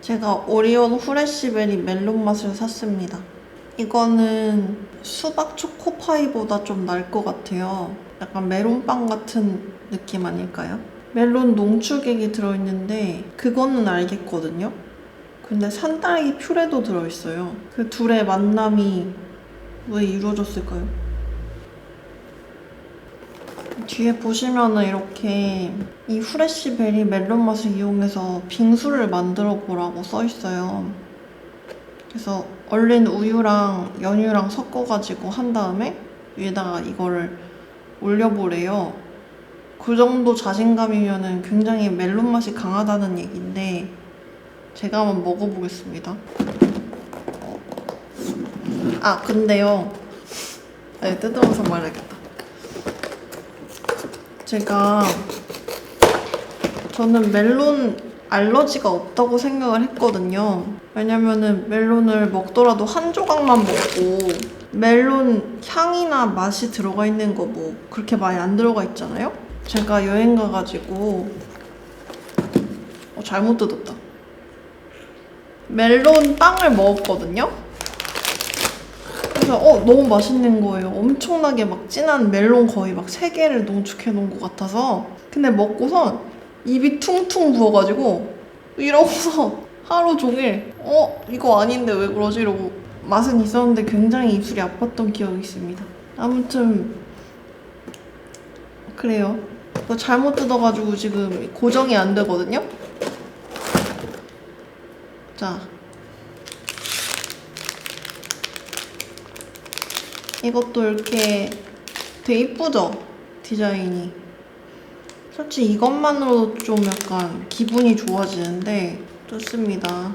제가 오리온 후레쉬베리 멜론 맛을 샀습니다. 이거는 수박 초코파이보다 좀 나을 것 같아요. 약간 메론빵 같은 느낌 아닐까요? 멜론 농축액이 들어있는데 그거는 알겠거든요. 근데 산딸기 퓨레도 들어있어요. 그 둘의 만남이 왜 이루어졌을까요? 뒤에 보시면은 이렇게 이 후레쉬 베리 멜론 맛을 이용해서 빙수를 만들어 보라고 써 있어요. 그래서 얼린 우유랑 연유랑 섞어가지고 한 다음에 위에다가 이거를 올려보래요. 그 정도 자신감이면은 굉장히 멜론 맛이 강하다는 얘기인데 제가 한번 먹어보겠습니다. 아 근데요. 네, 뜯어서 말해야겠다. 제가 저는 멜론 알러지가 없다고 생각을 했거든요. 왜냐면은 멜론을 먹더라도 한 조각만 먹고 멜론 향이나 맛이 들어가 있는 거 뭐 그렇게 많이 안 들어가 있잖아요. 제가 여행 가가지고 어, 잘못 뜯었다. 멜론 빵을 먹었거든요. 그래서 어 너무 맛있는 거예요. 엄청나게 막 진한 멜론 거의 막 세 개를 농축해 놓은 것 같아서 근데 먹고선 입이 퉁퉁 부어가지고 이러고서 하루 종일 어 이거 아닌데 왜 그러지 이러고 맛은 있었는데 굉장히 입술이 아팠던 기억이 있습니다. 아무튼 그래요. 이거 잘못 뜯어가지고 지금 고정이 안 되거든요. 자. 이것도 이렇게 되게 이쁘죠? 디자인이. 솔직히 이것만으로도 좀 약간 기분이 좋아지는데 좋습니다.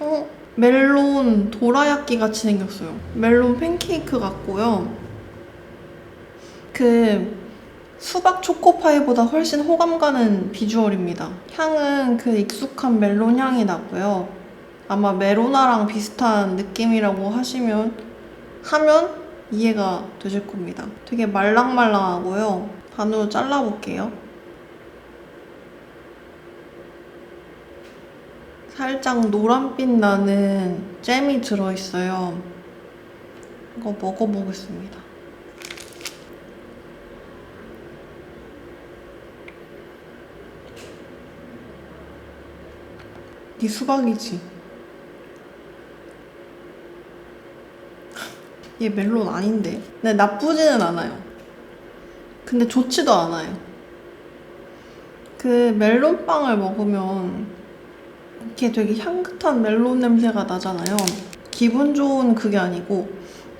어? 멜론 도라야끼 같이 생겼어요. 멜론 팬케이크 같고요. 그 수박 초코파이보다 훨씬 호감 가는 비주얼입니다. 향은 그 익숙한 멜론 향이 나고요. 아마 메로나랑 비슷한 느낌이라고 하시면 하면 이해가 되실 겁니다. 되게 말랑말랑하고요. 반으로 잘라볼게요. 살짝 노란빛 나는 잼이 들어있어요. 이거 먹어보겠습니다. 이 수박이지. 얘 멜론 아닌데. 근데 나쁘지는 않아요. 근데 좋지도 않아요. 그 멜론빵을 먹으면 이렇게 되게 향긋한 멜론 냄새가 나잖아요. 기분 좋은 그게 아니고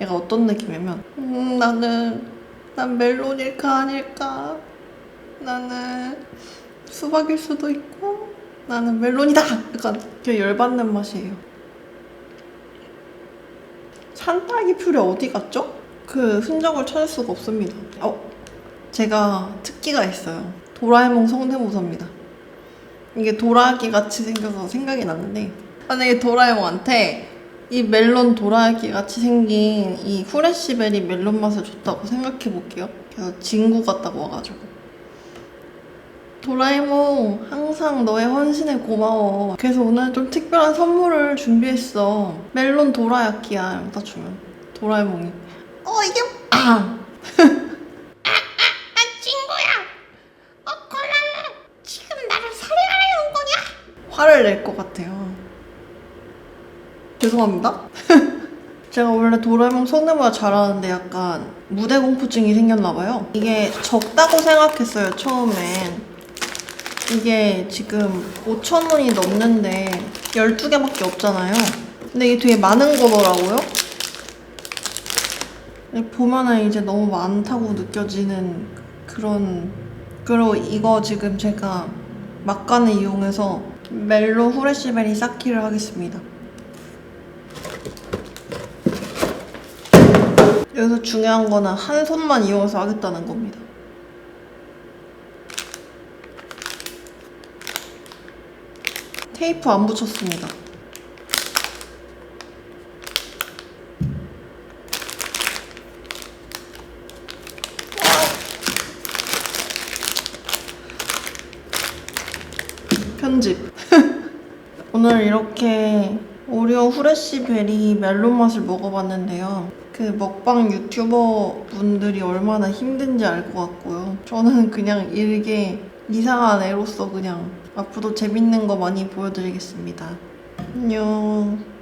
얘가 어떤 느낌이냐면 음, 나는 난 멜론일까 아닐까 나는 수박일 수도 있고 나는 멜론이다 약간 열받는 맛이에요. 산딸기 퓨레 어디 갔죠? 그 흔적을 찾을 수가 없습니다. 어, 제가 특기가 있어요. 도라에몽 성대모사입니다. 이게 도라기 같이 생겨서 생각이 났는데 만약에 도라에몽한테 이 멜론 도라기 같이 생긴 이 후레쉬베리 멜론 맛을 줬다고 생각해 볼게요. 그래서 진구 같다고 와가지고 도라에몽 항상 너의 헌신에 고마워. 그래서 오늘 좀 특별한 선물을 준비했어. 멜론 도라야끼야. 여기다 주면 도라에몽이 어 이게 아 친구야, 어, 콜라는 지금 나를 살해하려는 거냐? 화를 낼 것 같아요. 죄송합니다. 제가 원래 도라에몽 성대모사 잘하는데 약간 무대 공포증이 생겼나 봐요. 이게 적다고 생각했어요, 처음엔. 이게 지금 5,000원이 넘는데 12개밖에 없잖아요. 근데 이게 되게 많은 거더라고요. 보면은 이제 너무 많다고 느껴지는 그런 그리고 이거 지금 제가 막간을 이용해서 멜로 후레쉬베리 쌓기를 하겠습니다. 여기서 중요한 거는 한 손만 이용해서 하겠다는 겁니다. 테이프 안 붙였습니다. 편집. 오늘 이렇게 오리온 후레쉬 베리 멜론 맛을 먹어봤는데요. 그 먹방 유튜버 분들이 얼마나 힘든지 알 것 같고요. 저는 그냥 일개 이상한 애로서 그냥 앞으로 재밌는 거 많이 보여드리겠습니다. 안녕.